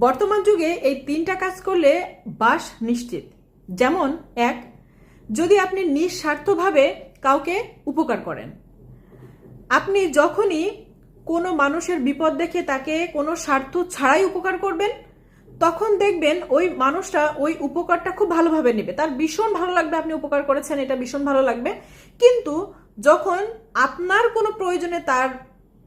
বর্তমান যুগে এই তিনটা কাজ করলে বাস নিশ্চিত। যেমন, এক, যদি আপনি নিঃস্বার্থভাবে কাউকে উপকার করেন। আপনি যখনই কোনো মানুষের বিপদ দেখে তাকে কোনো স্বার্থ ছাড়াই উপকার করবেন, তখন দেখবেন ওই মানুষটা ওই উপকারটা খুব ভালোভাবে নেবে। তার ভীষণ ভালো লাগবে আপনি উপকার করেছেন, এটা ভীষণ ভালো লাগবে। কিন্তু যখন আপনার কোনো প্রয়োজনে তার,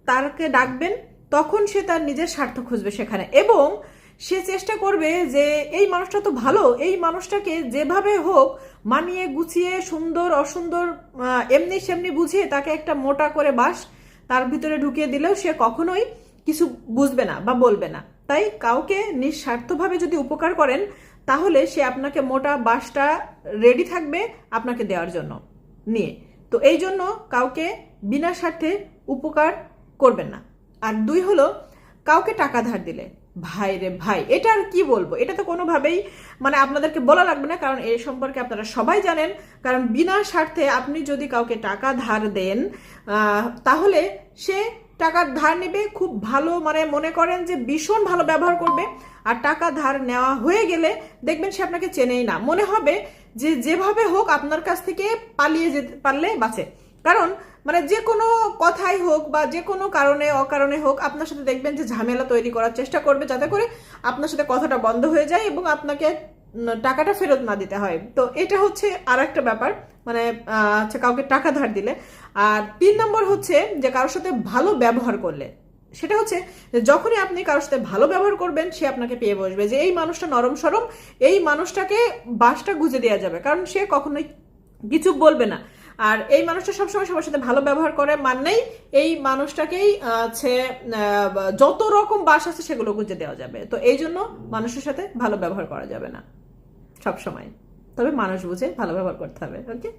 তারকে ডাকবেন, তখন সে তার নিজের স্বার্থ খুঁজবে সেখানে। এবং সে চেষ্টা করবে যে এই মানুষটা তো ভালো, এই মানুষটাকে যেভাবে হোক মানিয়ে, গুছিয়ে, সুন্দর, অসুন্দর এমনি সেমনি বুঝিয়ে তাকে একটা মোটা করে বাস তার ভিতরে ঢুকিয়ে দিলেও সে কখনোই কিছু বুঝবে না বা বলবে না। তাই কাউকে নিঃস্বার্থভাবে যদি উপকার করেন, তাহলে সে আপনাকে মোটা বাসটা রেডি থাকবে আপনাকে দেওয়ার জন্য, নিয়ে। তো এই জন্য কাউকে বিনা স্বার্থে উপকার করবেন না। আর দুই হলো, কাউকে টাকা ধার দিলে। ভাই রে ভাই, এটা আর কি বলব? এটা তো কোনোভাবেই মানে আপনাদেরকে বলা লাগবে না, কারণ এই সম্পর্কে আপনারা সবাই জানেন। কারণ বিনা স্বার্থে আপনি যদি কাউকে টাকা ধার দেন তাহলে সে টাকার ধার নেবে, খুব ভালো মানে মনে করেন যে ভীষণ ভালো ব্যবহার করবে। আর টাকা ধার নেওয়া হয়ে গেলে দেখবেন সে আপনাকে চেনেই না। মনে হবে যে যেভাবে হোক আপনার কাছ থেকে পালিয়ে যেতে, পারলে বাঁচে। কারণ মানে যে কোনো কথাই হোক বা যে কোনো কারণে, অকারণে হোক, আপনার সাথে দেখবেন যে ঝামেলা তৈরি করার চেষ্টা করবে যাতে করে আপনার সাথে কথাটা বন্ধ হয়ে যায় এবং আপনাকে টাকাটা ফেরত না দিতে হয়। তো এটা হচ্ছে আর একটা ব্যাপার মানে আচ্ছা কাউকে টাকা ধার দিলে। আর তিন নম্বর হচ্ছে যে কারোর সাথে ভালো ব্যবহার করলে। সেটা হচ্ছে যখনই আপনি কারোর সাথে ভালো ব্যবহার করবেন, সে আপনাকে পেয়ে বসবে যে এই মানুষটা নরম সরম, এই মানুষটাকে বাসটা গুজে দেওয়া যাবে। কারণ সে কখনোই কিছু বলবে না। আর এই মানুষটা সবসময় সবার সাথে ভালো ব্যবহার করে মানলেই এই মানুষটাকেই হচ্ছে যত রকম বাস আছে সেগুলো গুঁজে দেওয়া যাবে। তো এই জন্য মানুষের সাথে ভালো ব্যবহার করা যাবে না। সবসময়। তবে মানুষ বুঝে ভালো ব্যবহার করতে হবে ওকে